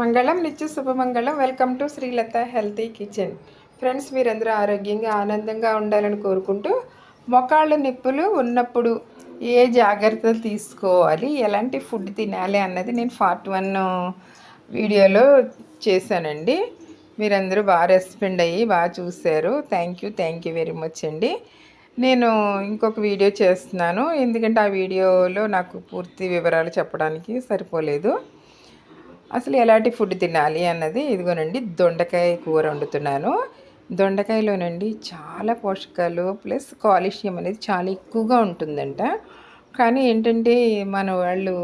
మంగళం నిత్య శుభమంగళం. Welcome to Srilatha healthy kitchen friends మీరందరూ ఆరోగ్యంగా ఆనందంగా ఉండాలని కోరుకుంటూ మొకాళ్ళ నొప్పులు ఉన్నప్పుడు ఏ జాగ్రత్తలు తీసుకోవాలి? ఎలాంటి ఫుడ్ తినాలి అన్నది నేను పార్ట్ వన్ వీడియోలో చేశానండి. మీరందరూ బాగా రెస్పాండ్ అయ్యి బాగా చూశారు. Thank you thank you very much అండి. నేను ఇంకొక వీడియో చేస్తున్నాను. ఎందుకంటే ఆ వీడియోలో నాకు పూర్తి వివరాలు చెప్పడానికి సరిపోలేదు. అసలు ఎలాంటి ఫుడ్ తినాలి అన్నది ఇదిగోనండి దొండకాయ కూర వండుతున్నాను. దొండకాయలోనండి చాలా పోషకాలు ప్లస్ కాలుష్యం అనేది చాలా ఎక్కువగా ఉంటుందంట. కానీ ఏంటంటే మన వాళ్ళు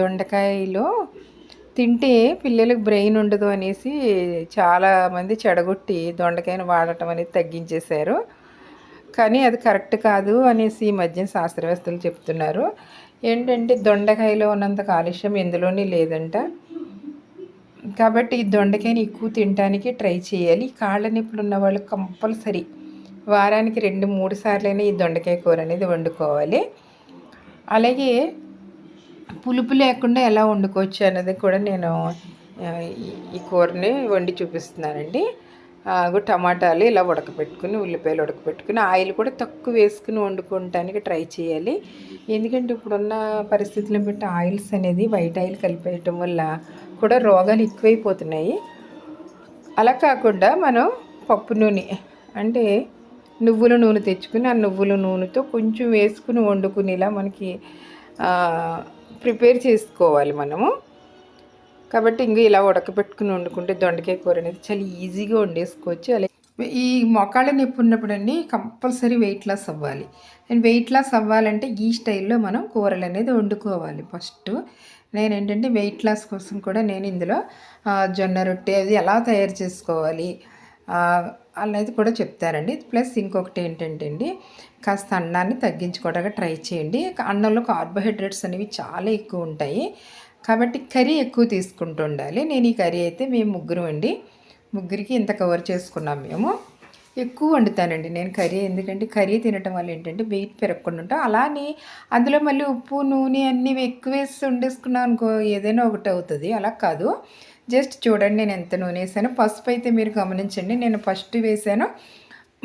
దొండకాయలో తింటే పిల్లలకు బ్రెయిన్ ఉండదు అనేసి చాలామంది చెడగొట్టి దొండకాయను వాడటం అనేది తగ్గించేశారు. కానీ అది కరెక్ట్ కాదు అనేసి ఈ మధ్య శాస్త్రవేత్తలు చెప్తున్నారు. ఏంటంటే దొండకాయలో ఉన్నంత కాలుష్యం ఎందులోనే లేదంట. కాబట్టి ఈ దొండకాయని ఎక్కువ తినడానికి ట్రై చేయాలి. కాళ్ళ నొప్పులు ఉన్న వాళ్ళు కంపల్సరీ వారానికి రెండు మూడు సార్లైనా ఈ దొండకాయ కూర అనేది వండుకోవాలి. అలాగే పులుపు లేకుండా ఎలా వండుకోవచ్చు అన్నది కూడా నేను ఈ- కూరని వండి చూపిస్తున్నానండి. టమాటాలు ఇలా ఉడకపెట్టుకుని ఉల్లిపాయలు ఉడకపెట్టుకుని ఆయిల్ కూడా తక్కువ వేసుకుని వండుకోవటానికి ట్రై చేయాలి. ఎందుకంటే ఇప్పుడున్న పరిస్థితులను బట్టి ఆయిల్స్ అనేది వైట్ ఆయిల్ కలిపేయటం వల్ల కూడా రోగాలు ఎక్కువైపోతున్నాయి. అలా కాకుండా మనం పప్పు నూనె అంటే నువ్వుల నూనె తెచ్చుకుని ఆ నువ్వుల నూనెతో కొంచెం వేసుకుని వండుకునేలా మనకి ప్రిపేర్ చేసుకోవాలి మనము. కాబట్టి ఇంకా ఇలా ఉడకబెట్టుకుని వండుకుంటే దొండకాయ కూర అనేది చాలా ఈజీగా వండేసుకోవచ్చు. అలాగే ఈ మొకాళ్ళ నొప్పి ఉన్నప్పుడు అండి కంపల్సరీ వెయిట్ లాస్ అవ్వాలి. అండ్ వెయిట్ లాస్ అవ్వాలంటే ఈ స్టైల్లో మనం కూరలు అనేది వండుకోవాలి ఫస్ట్. నేను ఏంటంటే వెయిట్ లాస్ కోసం కూడా నేను ఇందులో జొన్న రొట్టె అది ఎలా తయారు చేసుకోవాలి అనేది కూడా చెప్తారండి. ప్లస్ ఇంకొకటి ఏంటంటే అండి కాస్త అన్నాన్ని తగ్గించుకోవడానికి ట్రై చేయండి. అన్నంలో కార్బోహైడ్రేట్స్ అనేవి చాలా ఎక్కువ ఉంటాయి. కాబట్టి కర్రీ ఎక్కువ తీసుకుంటూ ఉండాలి. నేను ఈ కర్రీ అయితే మేము ముగ్గురు అండి. ముగ్గురికి ఇంత కవర్ చేసుకున్నాం మేము. ఎక్కువ వండుతానండి నేను కర్రీ. ఎందుకంటే కర్రీ తినటం వల్ల ఏంటంటే వెయిట్ పెరగకుండా ఉంటాం. అలానే అందులో మళ్ళీ ఉప్పు నూనె అన్నీ ఎక్కువ వేసి వండేసుకున్నాం అనుకో ఏదైనా ఒకటి అవుతుంది. అలా కాదు. జస్ట్ చూడండి నేను ఎంత నూనె వేసాను. పసుపు అయితే మీరు గమనించండి. నేను ఫస్ట్ వేసాను.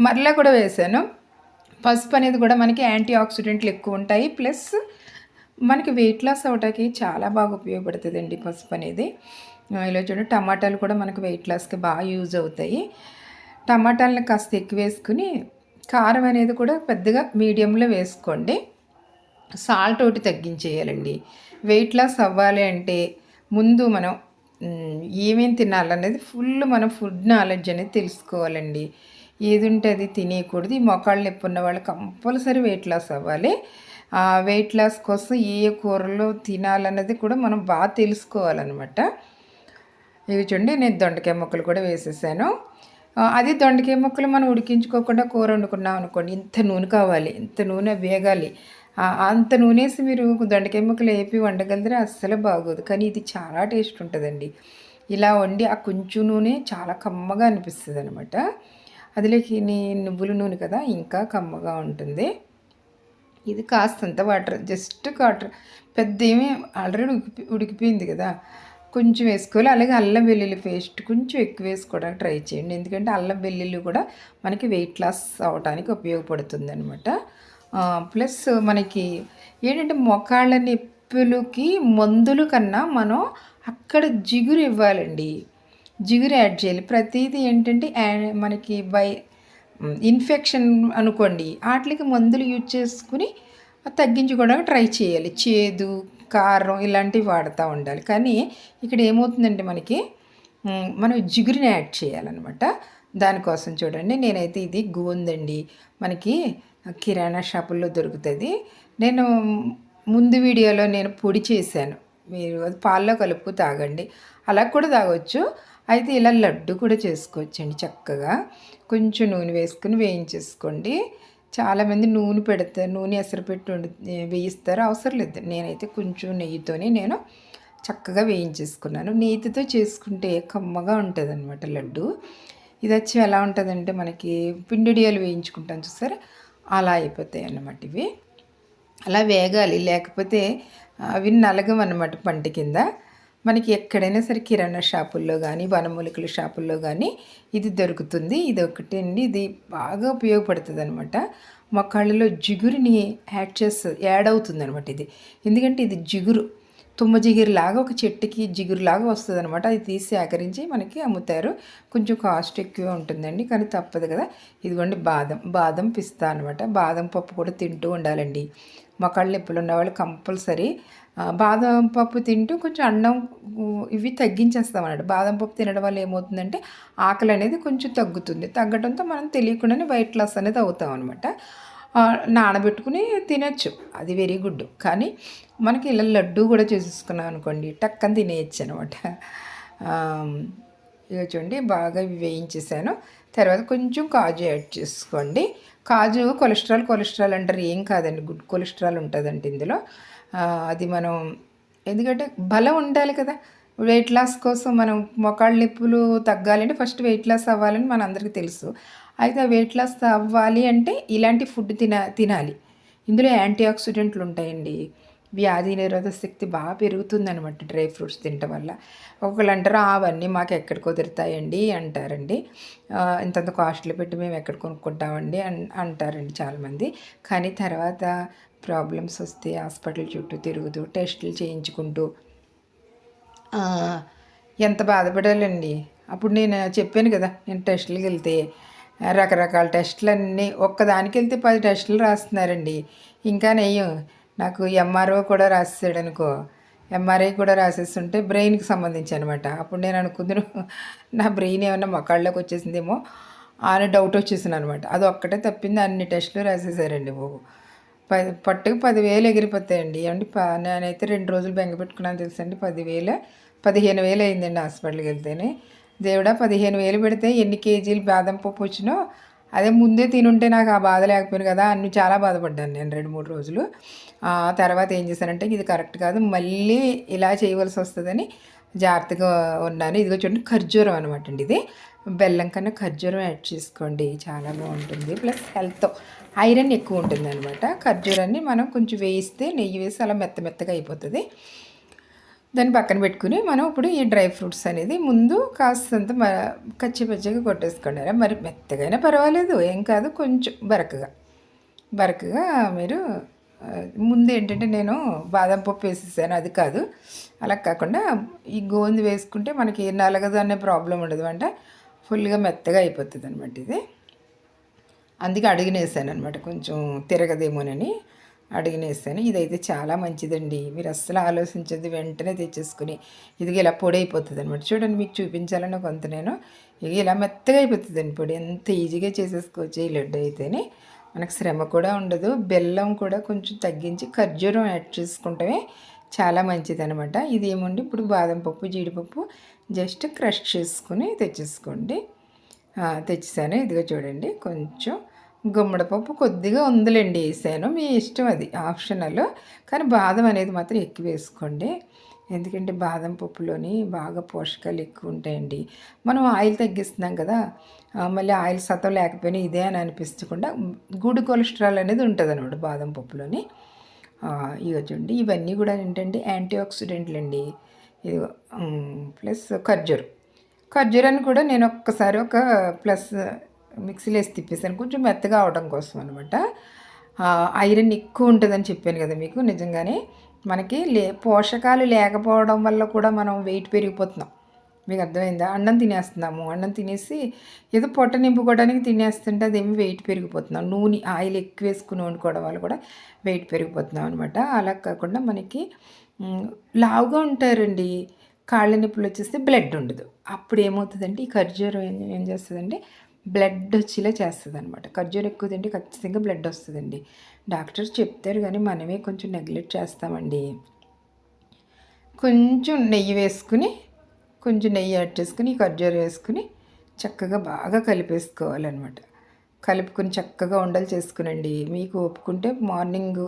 మరలా కూడా వేసాను. పసుపు అనేది కూడా మనకి యాంటీ ఆక్సిడెంట్లు ఎక్కువ ఉంటాయి. ప్లస్ మనకి వెయిట్ లాస్ అవడానికి చాలా బాగా ఉపయోగపడుతుందండి పసుపు అనేది. ఇలా చూడండి. టమాటాలు కూడా మనకి వెయిట్ లాస్కి బాగా యూజ్ అవుతాయి. టమాటాలను కాస్త ఎక్కువ వేసుకుని కారం అనేది కూడా పెద్దగా మీడియంలో వేసుకోండి. సాల్ట్ ఒకటి తగ్గించేయాలండి. వెయిట్ లాస్ అవ్వాలి అంటే ముందు మనం ఏమేమి ఏమేం తినాలనేది ఫుల్ మనం ఫుడ్ నాలెడ్జ్ అనేది తెలుసుకోవాలండి. ఏది ఉంటే అది తినేయకూడదు. ఈ మొక్కళ్ళు నొప్పి ఉన్న వాళ్ళు కంపల్సరీ వెయిట్ లాస్ అవ్వాలి. ఆ వెయిట్ లాస్ కోసం ఏ కూరలు తినాలన్నది కూడా మనం బాగా తెలుసుకోవాలన్నమాట. ఇవి చూడండి నేను దొండకాయ ముక్కలు కూడా వేసేసాను. అది దొండకాయ ముక్కలు మనం ఉడికించుకోకుండా కూర వండుకున్నాం అనుకోండి. ఇంత నూనె కావాలి ఇంత నూనె వేగాలి. అంత నూనె వేసి మీరు దొండకాయ ముక్కలు వేపి వండగలిగితే అస్సలు బాగోదు. కానీ ఇది చాలా టేస్ట్ ఉంటుందండి. ఇలా వండి ఆ కొంచెం నూనె చాలా కమ్మగా అనిపిస్తుంది అనమాట అదిలోకి నీ నువ్వుల నూనె కదా ఇంకా కమ్మగా ఉంటుంది. ఇది కాస్తంత వాటర్ జస్ట్ వాటర్ పెద్ద ఏమీ ఆల్రెడీ ఉడికి ఉడికిపోయింది కదా. కొంచెం వేసుకోవాలి. అలాగే అల్లం వెల్లుల్లి పేస్ట్ కొంచెం ఎక్కువ వేసుకోవడానికి ట్రై చేయండి. ఎందుకంటే అల్లం వెల్లుల్లి కూడా మనకి వెయిట్ లాస్ అవడానికి ఉపయోగపడుతుంది అనమాట ప్లస్ మనకి ఏంటంటే మొకాళ్ళ నొప్పులకి మందులు కన్నా మనం అక్కడ జిగురు ఇవ్వాలండి. జిగురు యాడ్ చేయాలి. ప్రతిదీ ఏంటంటే యా- మనకి బై ఇన్ఫెక్షన్ అనుకోండి వాటికి మందులు యూజ్ చేసుకుని తగ్గించుకోవడానికి ట్రై చేయాలి. చేదు కారం ఇలాంటివి వాడుతూ ఉండాలి. కానీ ఇక్కడ ఏమవుతుందంటే మనకి మనం జిగురిని యాడ్ చేయాలన్నమాట. దానికోసం చూడండి నేనైతే ఇది గోందండి. మనకి కిరాణా షాపుల్లో దొరుకుతుంది. నేను ముందు వీడియోలో నేను పొడి చేశాను. మీరు అది పాల్లో కలుపు తాగండి. అలా కూడా తాగొచ్చు. అయితే ఇలా లడ్డు కూడా చేసుకోవచ్చండి చక్కగా. కొంచెం నూనె వేసుకుని వేయించేసుకోండి. చాలామంది నూనె పెడతారు నూనె ఎసరు పెట్టి వండు వేయిస్తారు. అవసరం లేదు. నేనైతే కొంచెం నెయ్యితోనే నేను చక్కగా వేయించేసుకున్నాను. నెయ్యితో చేసుకుంటే కమ్మగా ఉంటుంది అనమాట లడ్డు. ఇది వచ్చి ఎలా ఉంటుందంటే మనకి పిండిడియాలు వేయించుకుంటాం చూసారా? అలా అయిపోతాయి అన్నమాట ఇవి. అలా వేగాలి. లేకపోతే అవి నలగం అన్నమాట పంట కింద. మనకి ఎక్కడైనా సరే కిరాణా షాపుల్లో కానీ వనమూలికల షాపుల్లో కానీ ఇది దొరుకుతుంది. ఇది ఒకటి అండి. ఇది బాగా ఉపయోగపడుతుంది అనమాట మొక్కళ్ళలో జిగురుని యాడ్ చేస్తుంది యాడ్ అవుతుంది అనమాట ఇది. ఎందుకంటే ఇది జిగురు. తుమ్మ జిగురులాగా ఒక చెట్టుకి జిగురులాగా వస్తుంది అనమాట అది తీసి సేకరించి మనకి అమ్ముతారు. కొంచెం కాస్ట్ ఎక్కువ ఉంటుందండి. కానీ తప్పదు కదా. ఇదిగోండి బాదం బాదం పిస్తా అనమాట బాదం పప్పు కూడా తింటూ ఉండాలండి. మొక్కళ్ళు నొప్పులు ఉన్నవాళ్ళు కంపల్సరీ బాదం పప్పు తింటూ కొంచెం అన్నం ఇవి తగ్గించేస్తాం అన్నమాట బాదం పప్పు తినడం వల్ల ఏమవుతుందంటే ఆకలి అనేది కొంచెం తగ్గుతుంది. తగ్గడంతో మనం తెలియకుండానే వైట్ లాస్ అనేది అవుతాం అనమాట నానబెట్టుకుని తినచ్చు. అది వెరీ గుడ్. కానీ మనకి ఇలా లడ్డు కూడా చేసేసుకున్నాం అనుకోండి టక్కని తినేయచ్చు అనమాట ఇక చూడండి బాగా వేయించేసాను. తర్వాత కొంచెం కాజు యాడ్ చేసుకోండి. కాజు కొలెస్ట్రాల్ కొలెస్ట్రాల్ అంటారు ఏం కాదండి గుడ్ కొలెస్ట్రాల్ ఉంటుందండి ఇందులో. అది మనం ఎందుకంటే బలం ఉండాలి కదా. వెయిట్ లాస్ కోసం మనం మొకాళ్ళ నొప్పులు తగ్గాలంటే ఫస్ట్ వెయిట్ లాస్ అవ్వాలని మన అందరికీ తెలుసు. అయితే ఆ వెయిట్ లాస్ అవ్వాలి అంటే ఇలాంటి ఫుడ్ తిన తినాలి. ఇందులో యాంటీ ఆక్సిడెంట్లు ఉంటాయండి. వ్యాధి నిరోధక శక్తి బాగా పెరుగుతుందనమాట డ్రై ఫ్రూట్స్ తినటం వల్ల. ఒకళ్ళు అంటారు అవన్నీ మాకు ఎక్కడ కుదురుతాయండి అంటారండి. ఇంతంత కాస్ట్లు పెట్టి మేము ఎక్కడ కొనుక్కుంటామండి అని అంటారండి చాలామంది. కానీ తర్వాత ప్రాబ్లమ్స్ వస్తే హాస్పిటల్ చుట్టూ తిరుగుతూ టెస్టులు చేయించుకుంటూ ఎంత బాధపడాలండి? అప్పుడు నేను చెప్పాను కదా నేను టెస్టులకు వెళ్తే రకరకాల టెస్టులన్నీ ఒక్కదానికి వెళ్తే పది టెస్టులు రాస్తున్నారండి. ఇంకా నెయ్యం నాకు ఎంఆర్ఓ కూడా రాసేసాడు అనుకో ఎంఆర్ఐ కూడా రాసేస్తుంటే బ్రెయిన్కి సంబంధించి అనమాట అప్పుడు నేను అనుకుందును నా బ్రెయిన్ ఏమన్నా మొక్కళ్ళకి వచ్చేసిందేమో అని డౌట్ వచ్చేసింది అనమాట అది ఒక్కటే తప్పింది అన్ని టెస్టులు రాసేసారండి బాబు. పది పట్టుకు పదివేలు ఎగిరిపోతాయండి. ఏమండి నేనైతే రెండు రోజులు బెంగ పెట్టుకున్నాను తెలుసండి. పదివేలు పదిహేను వేలు అయిందండి హాస్పిటల్కి వెళ్తేనే. దేవుడా పదిహేను వేలు పెడితే ఎన్ని కేజీలు బాదం పప్పు వచ్చినో అదే ముందే తినుంటే నాకు ఆ బాధ లేకపోయింది కదా అన్ని చాలా బాధపడ్డాను నేను రెండు మూడు రోజులు. తర్వాత ఏం చేశానంటే ఇది కరెక్ట్ కాదు మళ్ళీ ఇలా చేయవలసి వస్తుందని జాగ్రత్తగా ఉన్నాను. ఇదిగో చూడండి ఖర్జూరం అనమాట అండి ఇది. బెల్లం కన్నా ఖర్జూరం యాడ్ చేసుకోండి చాలా బాగుంటుంది. ప్లస్ హెల్త్ ఐరన్ ఎక్కువ ఉంటుంది అనమాట ఖర్జూరాన్ని మనం కొంచెం వేయిస్తే నెయ్యి వేసి అలా మెత్త మెత్తగా అయిపోతుంది. దాన్ని పక్కన పెట్టుకుని మనం ఇప్పుడు ఈ డ్రై ఫ్రూట్స్ అనేది ముందు కాస్తంత కచ్చి పచ్చిగా కొట్టేసుకోండి. మరి మెత్తగైనా పర్వాలేదు ఏం కాదు కొంచెం బరకగా. బరకగా మీరు ముందు ఏంటంటే నేను బాదం పప్పు వేసేసాను అది కాదు. అలా కాకుండా ఈ గోంది వేసుకుంటే మనకి నలగదు అనే ప్రాబ్లం ఉండదు అంటే ఫుల్గా మెత్తగా అయిపోతుంది అనమాట ఇది. అందుకే అడిగినేసాను అనమాట కొంచెం తిరగదేమోనని అడిగినేసాను. ఇదైతే చాలా మంచిదండి. మీరు అస్సలు ఆలోచించింది వెంటనే తెచ్చేసుకుని. ఇది ఇలా పొడి అయిపోతుంది అనమాట చూడండి మీకు చూపించాలని కొంత నేను. ఇక ఇలా మెత్తగా అయిపోతుందండి పొడి. ఎంత ఈజీగా చేసేసుకోవచ్చు ఈ లడ్డు అయితేనే. మనకు శ్రమ కూడా ఉండదు. బెల్లం కూడా కొంచెం తగ్గించి ఖర్జూరం యాడ్ చేసుకుంటే చాలా మంచిది అనమాట ఇది ఏముండి ఇప్పుడు బాదం పప్పు జీడిపప్పు జస్ట్ క్రష్ చేసుకుని తెచ్చేసుకోండి. తెచ్చేసాను. ఇదిగో చూడండి. కొంచెం గుమ్మడిపప్పు కొద్దిగా ఉందిలేండి వేసాను. మీ ఇష్టం అది ఆప్షనల్. కానీ బాదం అనేది మాత్రం ఎక్కువ వేసుకోండి. ఎందుకంటే బాదం పప్పులోని బాగా పోషకాలు ఎక్కువ ఉంటాయండి. మనం ఆయిల్ తగ్గిస్తున్నాం కదా మళ్ళీ ఆయిల్ శాతం లేకపోయినా ఇదే అని అనిపించకుండా గుడ్ కొలెస్ట్రాల్ అనేది ఉంటుంది అనమాట బాదం పప్పులోని. ఇక చూడండి ఇవన్నీ కూడా ఏంటంటే యాంటీ ఆక్సిడెంట్లు అండి ఇది ప్లస్ ఖర్జూరు. ఖర్జూరాన్ని కూడా నేను ఒక్కసారి ఒక ప్లస్ మిక్సీలో వేసి తిప్పేసాను కొంచెం మెత్తగా అవడం కోసం అనమాట ఐరన్ ఎక్కువ ఉంటుందని చెప్పాను కదా మీకు నిజంగానే. మనకి లే పోషకాలు లేకపోవడం వల్ల కూడా మనం వెయిట్ పెరిగిపోతున్నాం. మీకు అర్థమైందా? అన్నం తినేస్తున్నాము. అన్నం తినేసి ఏదో పొట్ట నింపుకోవడానికి తినేస్తుంటే అదేమి వెయిట్ పెరిగిపోతున్నాం. నూనె ఆయిల్ ఎక్కువ వేసుకుని వండుకోవడం వల్ల కూడా వెయిట్ పెరిగిపోతున్నాం అనమాట అలా కాకుండా మనకి లావుగా ఉంటారండి. కాళ్ళ నొప్పులు వచ్చేస్తే బ్లడ్ ఉండదు. అప్పుడు ఏమవుతుందంటే ఈ ఖర్జూరం ఏం ఏం చేస్తుందంటే బ్లడ్ వచ్చేలా చేస్తుంది అనమాట ఖర్జూరం ఎక్కువ తింటే ఖచ్చితంగా బ్లడ్ వస్తుందండి. డాక్టర్స్ చెప్తారు కానీ మనమే కొంచెం నెగ్లెక్ట్ చేస్తామండి. కొంచెం నెయ్యి వేసుకుని కొంచెం నెయ్యి యాడ్ చేసుకుని ఖర్జూరం వేసుకుని చక్కగా బాగా కలిపేసుకోవాలన్నమాట. కలుపుకొని చక్కగా ఉండలు చేసుకునండి. మీకు ఒప్పుకుంటే మార్నింగ్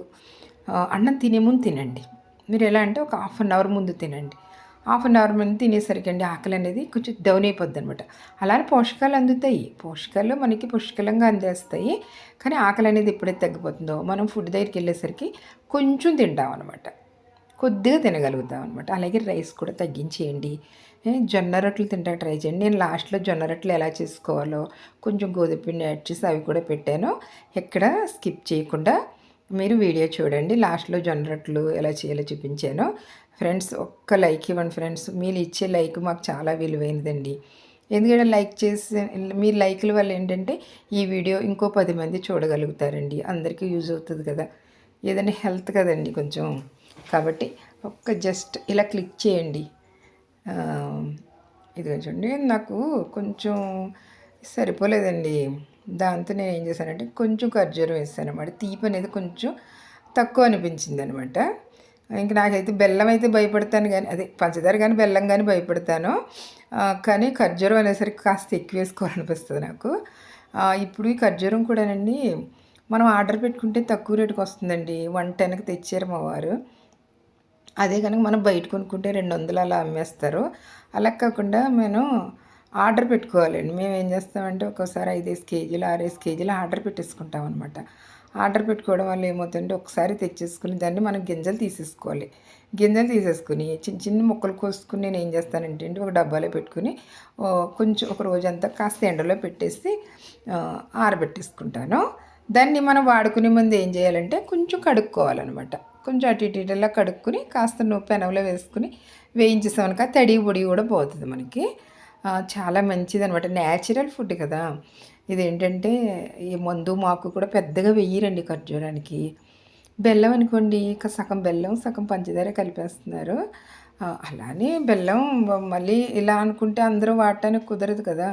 అన్నం తినే ముందు తినండి. మీరు ఎలా అంటే ఒక హాఫ్ అన్ అవర్ ముందు తినండి. హాఫ్ అన్ అవర్ ముందు తినేసరికి అండి ఆకలి అనేది కొంచెం డౌన్ అయిపోద్ది అనమాట అలానే పోషకాలు అందుతాయి. పోషకాలు మనకి పుష్కలంగా అందేస్తాయి. కానీ ఆకలి అనేది ఎప్పుడైతే తగ్గిపోతుందో మనం ఫుడ్ దగ్గరికి వెళ్ళేసరికి కొంచెం తింటాం అనమాట కొద్దిగా తినగలుగుతాం అనమాట అలాగే రైస్ కూడా తగ్గించేయండి. జొన్న రొట్టెలు తింటా ట్రై చేయండి. నేను లాస్ట్లో జొన్న రొట్టెలు ఎలా చేసుకోవాలో కొంచెం గోధుమ పిండి యాడ్ చేసి అవి కూడా పెట్టాను. ఎక్కడ స్కిప్ చేయకుండా మీరు వీడియో చూడండి. లాస్ట్లో జొన్న రొట్టెలు ఎలా చేయాలో చూపించాను. ఫ్రెండ్స్ ఒక్క లైక్ ఇవ్వండి ఫ్రెండ్స్. మీరు ఇచ్చే లైక్ మాకు చాలా విలువైనదండి. ఎందుకంటే లైక్ చేసే మీ లైక్ల వల్ల ఏంటంటే ఈ వీడియో ఇంకో పది మంది చూడగలుగుతారండి. అందరికీ యూజ్ అవుతుంది కదా. ఏదైనా హెల్త్ కదండి కొంచెం. కాబట్టి ఒక్క జస్ట్ ఇలా క్లిక్ చేయండి. ఇది చూడండి. నాకు కొంచెం సరిపోలేదండి. దాంతో నేను ఏం చేశానంటే కొంచెం ఖర్జూరం వేసాను అనమాట తీపి అనేది కొంచెం తక్కువ అనిపించింది అనమాట ఇంక నాకైతే బెల్లం అయితే భయపడతాను కానీ అదే పంచదార కానీ బెల్లం కానీ భయపడతాను. కానీ ఖర్జూరం అనేసరికి కాస్త ఎక్కువ వేసుకోవాలనిపిస్తుంది నాకు. ఇప్పుడు ఈ ఖర్జూరం కూడానండి మనం ఆర్డర్ పెట్టుకుంటే తక్కువ రేటుకి వస్తుందండి. వన్ టెన్కి తెచ్చారు మా వారు. అదే కనుక మనం బయట కొనుక్కుంటే రెండు వందలు అలా అమ్మేస్తారు. అలా కాకుండా నేను ఆర్డర్ పెట్టుకోవాలండి. మేము ఏం చేస్తామంటే ఒక్కోసారి ఐదేసి కేజీలు ఆరేసి కేజీలు ఆర్డర్ పెట్టేసుకుంటాం అనమాట ఆర్డర్ పెట్టుకోవడం వల్ల ఏమవుతుందంటే ఒకసారి తెచ్చేసుకుని దాన్ని మనం గింజలు తీసేసుకోవాలి. గింజలు తీసేసుకుని చిన్న చిన్న ముక్కలు కోసుకుని నేను ఏం చేస్తానంటే అండి ఒక డబ్బాలో పెట్టుకుని కొంచెం ఒక రోజంతా కాస్త ఎండలో పెట్టేసి ఆరబెట్టేసుకుంటాను. దాన్ని మనం వాడుకునే ముందు ఏం చేయాలంటే కొంచెం కడుక్కోవాలన్నమాట. కొంచెం అటు ఇటు ఇటులా కడుక్కుని కాస్త నువ్వు పెనవలో వేసుకుని వేయించేసామనుక తడి పొడి కూడా పోతుంది మనకి. చాలా మంచిది అనమాట న్యాచురల్ ఫుడ్ కదా. ఇదేంటంటే ఈ మందు మాకు కూడా పెద్దగా వెయ్యరండి ఖర్జూరానికి బెల్లం అనుకోండి ఇక సగం బెల్లం సగం పంచదార కలిపేస్తున్నారు. అలానే బెల్లం మళ్ళీ ఇలా అనుకుంటే అందరూ వాడటానికి కుదరదు కదా.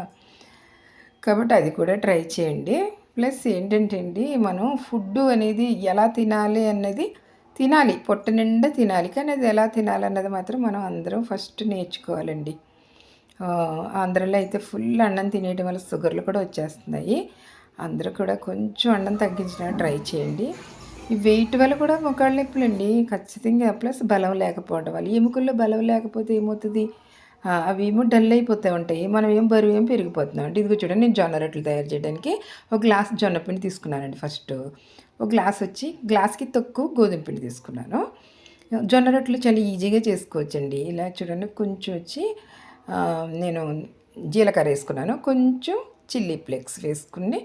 కాబట్టి అది కూడా ట్రై చేయండి. ప్లస్ ఏంటంటే అండి మనం ఫుడ్ అనేది ఎలా తినాలి అన్నది తినాలి పొట్ట నిండా తినాలి. కానీ అది ఎలా తినాలన్నది మాత్రం మనం అందరం ఫస్ట్ నేర్చుకోవాలండి. ఆంధ్రలో అయితే ఫుల్ అన్నం తినేయడం వల్ల షుగర్లు కూడా వచ్చేస్తున్నాయి. అందరూ కూడా కొంచెం అన్నం తగ్గించడానికి ట్రై చేయండి. ఈ వెయిట్ వల్ల కూడా మొక్కళ్ళ నొప్పులండి ఖచ్చితంగా ప్లస్ బలం లేకపోవడం వల్ల. ఎముకల్లో బలం లేకపోతే ఏమవుతుంది? అవి ఏమో డల్ అయిపోతూ ఉంటాయి. మనం ఏం బరువు ఏం పెరిగిపోతున్నాం అంటే ఇదిగో చూడండి నేను జొన్న రొట్టెలు తయారు చేయడానికి ఒక గ్లాస్ జొన్న పిండి తీసుకున్నానండి ఫస్ట్. ఒక గ్లాస్ వచ్చి గ్లాస్కి తక్కువ గోధుమ పిండి తీసుకున్నాను. జొన్న రొట్టెలు చాలా ఈజీగా చేసుకోవచ్చండి. ఇలా చూడండి కొంచెం వచ్చి నేను జీలకర్ర వేసుకున్నాను. కొంచెం చిల్లీ ఫ్లేక్స్ వేసుకుని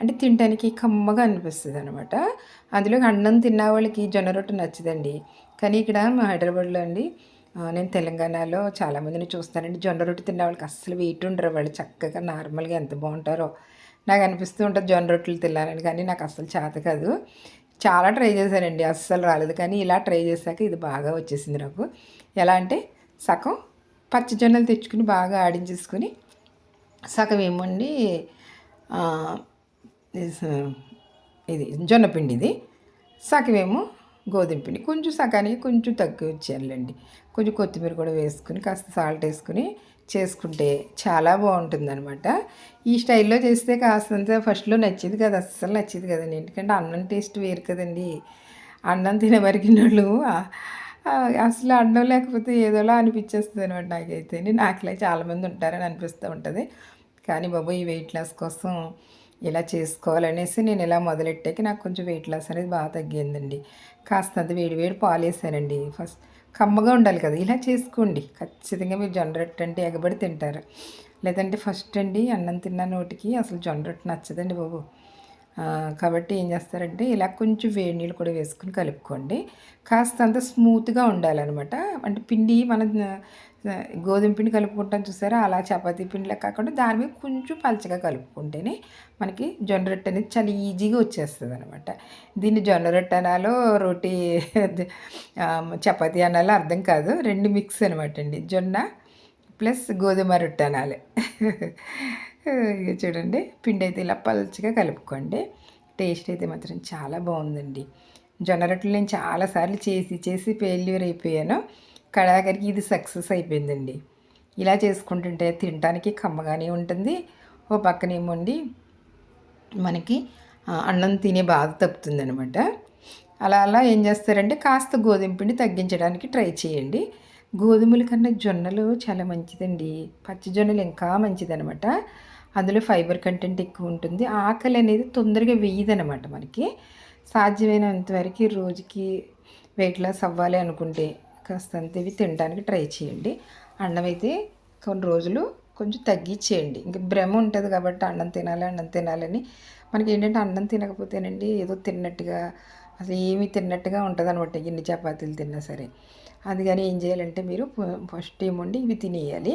అంటే తినడానికి కమ్మగా అనిపిస్తుంది అనమాట అందులో అన్నం తిన్న వాళ్ళకి జొన్న రొట్టె నచ్చదండి. కానీ ఇక్కడ మా హైదరాబాద్లో అండి నేను తెలంగాణలో చాలామందిని చూస్తానండి. జొన్న రొట్టె తిన్న వాళ్ళకి అస్సలు వెయిట్ ఉండరు. వాళ్ళు చక్కగా నార్మల్గా ఎంత బాగుంటారో నాకు అనిపిస్తూ ఉంటుంది జొన్న రొట్టెలు తినాలని కానీ నాకు అస్సలు చేత కాదు. చాలా ట్రై చేశానండి. అస్సలు రాలేదు. కానీ ఇలా ట్రై చేశాక ఇది బాగా వచ్చేసింది నాకు. ఎలా అంటే సగం పచ్చి జొన్నలు తెచ్చుకుని బాగా ఆడించేసుకుని సగం ఏమండి ఇది- జొన్న పిండి ఇది. సగమేమో గోధుమ పిండి. కొంచెం సగానికి కొంచెం తక్కువ ఇచ్చేయాలండి. కొంచెం కొత్తిమీర కూడా వేసుకుని కాస్త సాల్ట్ వేసుకుని చేసుకుంటే చాలా బాగుంటుందన్నమాట. ఈ స్టైల్లో చేస్తే కాస్తంత ఫస్ట్లో నచ్చేది కదా అస్సలు నచ్చేది కదండి. ఎందుకంటే అన్నం టేస్ట్ వేరు కదండి. అన్నం తినే వరకినోళ్ళు అసలు అడ్డం లేకపోతే ఏదోలా అనిపించేస్తుంది అనమాట నాకైతే నాకులే చాలామంది ఉంటారని అనిపిస్తూ ఉంటుంది. కానీ బాబు ఈ వెయిట్ లాస్ కోసం ఇలా చేసుకోవాలనేసి నేను ఇలా మొదలెట్టాక నాకు కొంచెం వెయిట్ లాస్ అనేది బాగా తగ్గిందండి. కాస్తంత వేడి వేడి పాలు వేసానండి. ఫస్ట్ కమ్మగా ఉండాలి కదా ఇలా చేసుకోండి. ఖచ్చితంగా మీరు జొన్న రొట్టె అంటే ఎగబడి తింటారు. లేదంటే ఫస్ట్ అండి అన్నం తిన్న నోటికి అసలు జొన్న రొట్టె నచ్చదండి బాబు. కాబట్టి ఏం చేస్తారంటే ఇలా కొంచెం వేడి నీళ్ళు కూడా వేసుకుని కలుపుకోండి. కాస్త అంత స్మూత్గా ఉండాలన్నమాట. అంటే పిండి మనం గోధుమ పిండి కలుపుకుంటాం చూసారా? అలా చపాతీ పిండిలా కాకుండా దాని మీద కొంచెం పలచగా కలుపుకుంటేనే మనకి జొన్న రొట్టె అనేది చాలా ఈజీగా వచ్చేస్తుంది అనమాట దీన్ని జొన్న రొట్టె అనాలో రోటీ చపాతీ అనాలో అర్థం కాదు. రెండు మిక్స్ అనమాట అండి. జొన్న ప్లస్ గోధుమ రొట్టె అనాలి. చూడండి పిండి అయితే ఇలా పలచగా కలుపుకోండి. టేస్ట్ అయితే మాత్రం చాలా బాగుందండి. జొన్న రొట్టెలు నేను చాలాసార్లు చేసి చేసి ఫెయిల్యూర్ అయిపోయాను. కడాకరికి ఇది సక్సెస్ అయిపోయిందండి. ఇలా చేసుకుంటుంటే తినడానికి కమ్మగానే ఉంటుంది. ఓ పక్కనేమోండి మనకి అన్నం తినే బాధ తప్పుతుందనమాట అలా అలా ఏం చేస్తారంటే కాస్త గోధుమ పిండి తగ్గించడానికి ట్రై చేయండి. గోధుమల కన్నా జొన్నలు చాలా మంచిదండి. పచ్చి జొన్నలు ఇంకా మంచిదనమాట అందులో ఫైబర్ కంటెంట్ ఎక్కువ ఉంటుంది. ఆకలి అనేది తొందరగా వేయదనమాట మనకి. సాధ్యమైనంత వరకు రోజుకి వెయిట్ లాస్ అవ్వాలి అనుకుంటే కాస్తంత ఇవి తినడానికి ట్రై చేయండి. అన్నం అయితే కొన్ని రోజులు కొంచెం తగ్గించేయండి. ఇంక భ్రమ ఉంటుంది కాబట్టి అన్నం తినాలి అన్నం తినాలని మనకి ఏంటంటే అన్నం తినకపోతేనండి ఏదో తిన్నట్టుగా అసలు ఏమీ తిన్నట్టుగా ఉంటుంది అనమాట ఎన్ని చపాతీలు తిన్నా సరే. అందుకని ఏం చేయాలంటే మీరు ఫస్ట్ ఏముండి ఇవి తినేయాలి.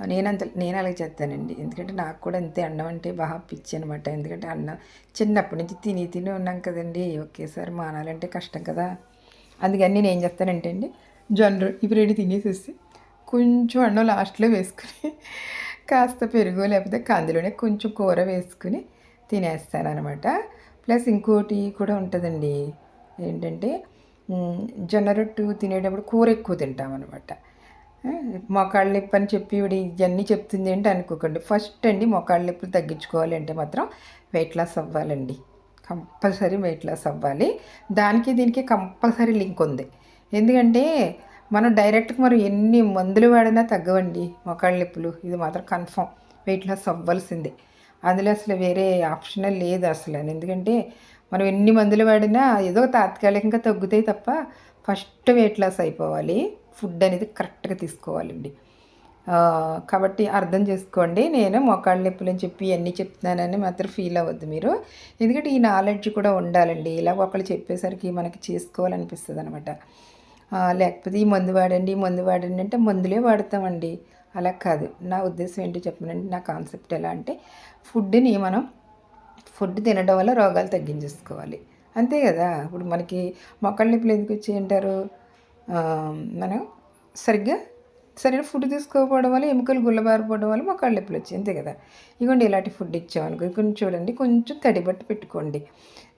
నేనంత నేను అలాగే చేస్తానండి. ఎందుకంటే నాకు కూడా అంతే అన్నం అంటే బాగా పిచ్చి అనమాట ఎందుకంటే అన్నం చిన్నప్పటి నుంచి తిని తిని ఉన్నాం కదండి. ఒకేసారి మానాలంటే కష్టం కదా. అందుకని నేను ఏం చేస్తానంటే అండి జొన్న ఇవి రెడీ తినేసేసి కొంచెం అన్నం లాస్ట్లో వేసుకుని కాస్త పెరుగు లేకపోతే కందులోనే కొంచెం కూర వేసుకుని తినేస్తాను అనమాట ప్లస్ ఇంకోటి కూడా ఉంటుందండి. ఏంటంటే జొన్న రొట్టు తినేటప్పుడు కూర ఎక్కువ తింటాం అనమాట మొకాళ్ళ నొప్పి అని చెప్పి ఇవి ఇవన్నీ చెప్తుంది ఏంటి అనుకోకండి. ఫస్ట్ అండి మొకాళ్ళ నొప్పులు తగ్గించుకోవాలంటే మాత్రం వెయిట్ లాస్ అవ్వాలండి. కంపల్సరీ వెయిట్ లాస్ అవ్వాలి. దానికి దీనికి కంపల్సరీ లింక్ ఉంది. ఎందుకంటే మనం డైరెక్ట్గా మరి ఎన్ని మందులు వాడినా తగ్గవండి మొకాళ్ళ నొప్పులు. ఇది మాత్రం కన్ఫామ్ వెయిట్ లాస్ అవ్వాల్సిందే. అందులో అసలు వేరే ఆప్షనే లేదు అసలు. ఎందుకంటే మనం ఎన్ని మందులు వాడినా ఏదో తాత్కాలికంగా తగ్గుతాయి తప్ప ఫస్ట్ వెయిట్ లాస్ అయిపోవాలి. ఫుడ్ అనేది కరెక్ట్గా తీసుకోవాలండి. కాబట్టి అర్థం చేసుకోండి. నేను మోకాళ్ళ నొప్పులు అని చెప్పి అన్నీ చెప్తున్నానని మాత్రం ఫీల్ అవ్వద్దు మీరు. ఎందుకంటే ఈ నాలెడ్జ్ కూడా ఉండాలండి. ఇలా ఒకళ్ళు చెప్పేసరికి మనకి చేసుకోవాలనిపిస్తుంది అనమాట లేకపోతే ఈ మందు వాడండి ఈ మందు వాడండి అంటే మందులే వాడతామండి. అలా కాదు. నా ఉద్దేశం ఏంటి చెప్పనండి. నా కాన్సెప్ట్ ఎలా అంటే ఫుడ్ని మనం ఫుడ్ తినడం వల్ల రోగాలు తగ్గించేసుకోవాలి. అంతే కదా? ఇప్పుడు మనకి మొక్కల నొప్పులు ఎందుకు వచ్చి అంటారు మనం సరిగ్గా సరైన ఫుడ్ తీసుకోకపోవడం వల్ల ఎముకలు గుల్లబారిపోవడం వల్ల మొక్కల ఎప్పుడు వచ్చాయి. అంతే కదా? ఇవ్వండి ఇలాంటి ఫుడ్ ఇచ్చామనుకో కొంచెం చూడండి కొంచెం తడిబట్ట పెట్టుకోండి.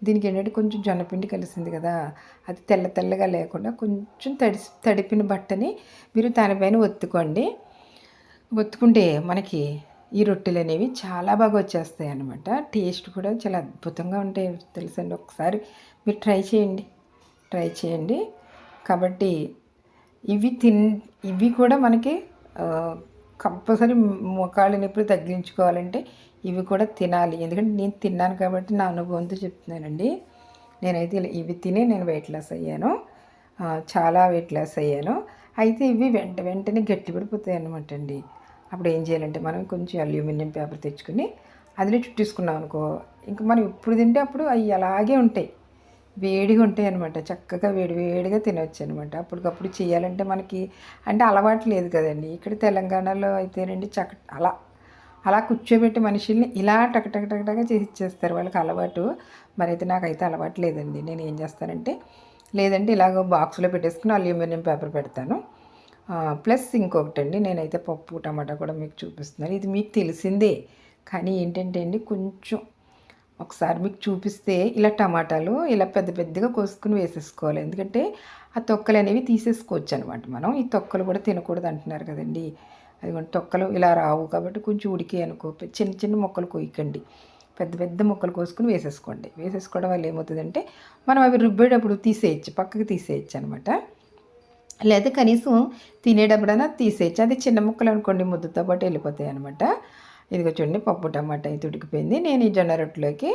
దీనికి ఏంటంటే కొంచెం జొన్నపిండి కలిసింది కదా? అది తెల్ల తెల్లగా లేకుండా కొంచెం తడి తడిపిన బట్టని మీరు దానిపైన ఒత్తుకోండి. ఒత్తుకుంటే మనకి ఈ రొట్టెలు అనేవి చాలా బాగా వచ్చేస్తాయి అన్నమాట. టేస్ట్ కూడా చాలా అద్భుతంగా ఉంటాయి. తెలుసండి? ఒకసారి మీరు ట్రై చేయండి. ట్రై చేయండి. కాబట్టి ఇవి తిన్ ఇవి కూడా మనకి కంపల్సరీ మొకాళ్ళ నొప్పులు తగ్గించుకోవాలంటే ఇవి కూడా తినాలి. ఎందుకంటే నేను తిన్నాను కాబట్టి నా అనుభవంతో చెప్తున్నానండి. నేనైతే ఇవి తిని నేను వెయిట్ లాస్ అయ్యాను. చాలా వెయిట్ లాస్ అయ్యాను. అయితే ఇవి వెంట వెంటనే గట్టిపడిపోతాయి అనమాట అండి. అప్పుడు ఏం చేయాలంటే మనం కొంచెం అల్యూమినియం పేపర్ తెచ్చుకుని అందులో చుట్టేసుకున్నాం అనుకో ఇంకా మనం ఎప్పుడు తింటే అప్పుడు అవి అలాగే ఉంటాయి. వేడిగా ఉంటాయి అనమాట చక్కగా వేడి వేడిగా తినవచ్చు అనమాట అప్పటికప్పుడు చేయాలంటే మనకి అంటే అలవాటు లేదు కదండి. ఇక్కడ తెలంగాణలో అయితేనండి చక్క అలా అలా కూర్చోబెట్టి మనుషుల్ని ఇలా టకటక టకటగా చేసి ఇచ్చేస్తారు వాళ్ళకి అలవాటు. మరి అయితే నాకైతే అలవాటు లేదండి. నేను ఏం చేస్తానంటే లేదంటే ఇలాగ బాక్స్లో పెట్టేసుకుని అల్యూమినియం పేపర్ పెడతాను. ప్లస్ ఇంకొకటి అండి నేనైతే పప్పు టమాటా కూడా మీకు చూపిస్తున్నాను. ఇది మీకు తెలిసిందే. కానీ ఏంటంటే అండి కొంచెం ఒకసారి మీకు చూపిస్తే ఇలా టమాటాలు ఇలా పెద్ద పెద్దగా కోసుకుని వేసేసుకోవాలి. ఎందుకంటే ఆ తొక్కలు అనేవి తీసేసుకోవచ్చు అనమాట మనం. ఈ తొక్కలు కూడా తినకూడదు అంటున్నారు కదండి. అది తొక్కలు ఇలా రావు కాబట్టి కొంచెం ఉడికే అనుకో చిన్న చిన్న మొక్కలు కొయ్యకండి. పెద్ద పెద్ద మొక్కలు కోసుకుని వేసేసుకోండి. వేసేసుకోవడం వల్ల ఏమవుతుందంటే మనం అవి రుబ్బేటప్పుడు తీసేయచ్చు పక్కకి తీసేయచ్చు అనమాట లేదా కనీసం తినేటప్పుడైనా తీసేయచ్చు. అది చిన్న ముక్కలు అనుకోండి ముద్దతో పాటు వెళ్ళిపోతాయి అనమాట ఇదిగో చూడండి పప్పు టమాటా అయితే ఉడికిపోయింది. నేను ఈ జొన్న రొట్టెలోకి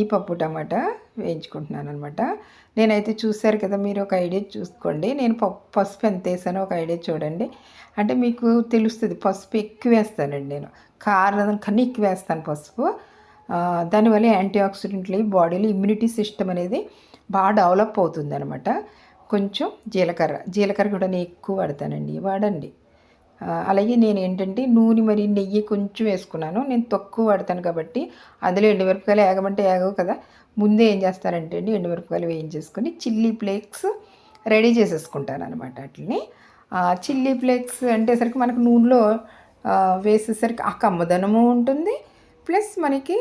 ఈ పప్పు టమాటా వేయించుకుంటున్నాను అనమాట నేనైతే చూశారు కదా మీరు ఒక ఐడియా చూసుకోండి. నేను పప్పు పసుపు ఎంత వేసానో ఒక ఐడియా చూడండి. అంటే మీకు తెలుస్తుంది పసుపు ఎక్కువ వేస్తానండి నేను. కారం కన్నా ఎక్కువ వేస్తాను పసుపు. దానివల్ల యాంటీ ఆక్సిడెంట్లు బాడీలో ఇమ్యూనిటీ సిస్టమ్ అనేది బాగా డెవలప్ అవుతుంది అనమాట కొంచెం జీలకర్ర జీలకర్ర కూడా నేను ఎక్కువ వాడతానండి. వాడండి. అలాగే నేను ఏంటంటే నూనె మరి నెయ్యి కొంచెం వేసుకున్నాను. నేను తక్కువ వాడతాను కాబట్టి అందులో ఎండుమిరపకాయలు ఏగమంటే ఏగవు కదా. ముందే ఏం చేస్తానంటే అండి ఎండుమిరపకాయలు వేయించేసుకొని చిల్లీ ఫ్లేక్స్ రెడీ చేసేసుకుంటాను అనమాట వాటిని. చిల్లీ ఫ్లేక్స్ అంటేసరికి మనకు నూనెలో వేసేసరికి ఆ కమ్మదనము ఉంటుంది. ప్లస్ మనకి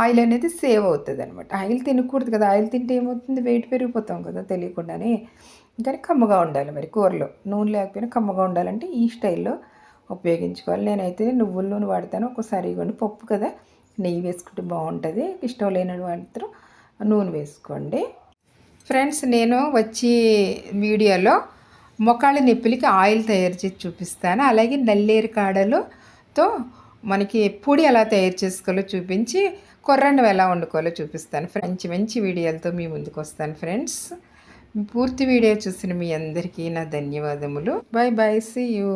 ఆయిల్ అనేది సేవ్ అవుతుంది అనమాట ఆయిల్ తినకూడదు కదా. ఆయిల్ తింటే ఏమవుతుంది? వెయిట్ పెరిగిపోతాం కదా తెలియకుండానే. కానీ కమ్మగా ఉండాలి మరి కూరలో. నూనె లేకపోయినా కమ్మగా ఉండాలంటే ఈ స్టైల్లో ఉపయోగించుకోవాలి. నేనైతే నువ్వుల నూనె వాడతాను. ఒకసారి ఇవ్వండి. పప్పు కదా నెయ్యి వేసుకుంటే బాగుంటుంది. ఇష్టం లేని మాత్రం నూనె వేసుకోండి. ఫ్రెండ్స్ నేను వచ్చి వీడియోలో మొకాళ్ళ నొప్పులకి ఆయిల్ తయారు చేసి చూపిస్తాను. అలాగే నల్లేరు కాడలతో మనకి పొడి ఎలా తయారు చేసుకోవాలో చూపించి కొర్రండం ఎలా వండుకోవాలో చూపిస్తాను. మంచి మంచి వీడియోలతో మీ ముందుకు వస్తాను ఫ్రెండ్స్. పూర్తి వీడియో చూసిన మీ అందరికీ నా ధన్యవాదములు. By by see you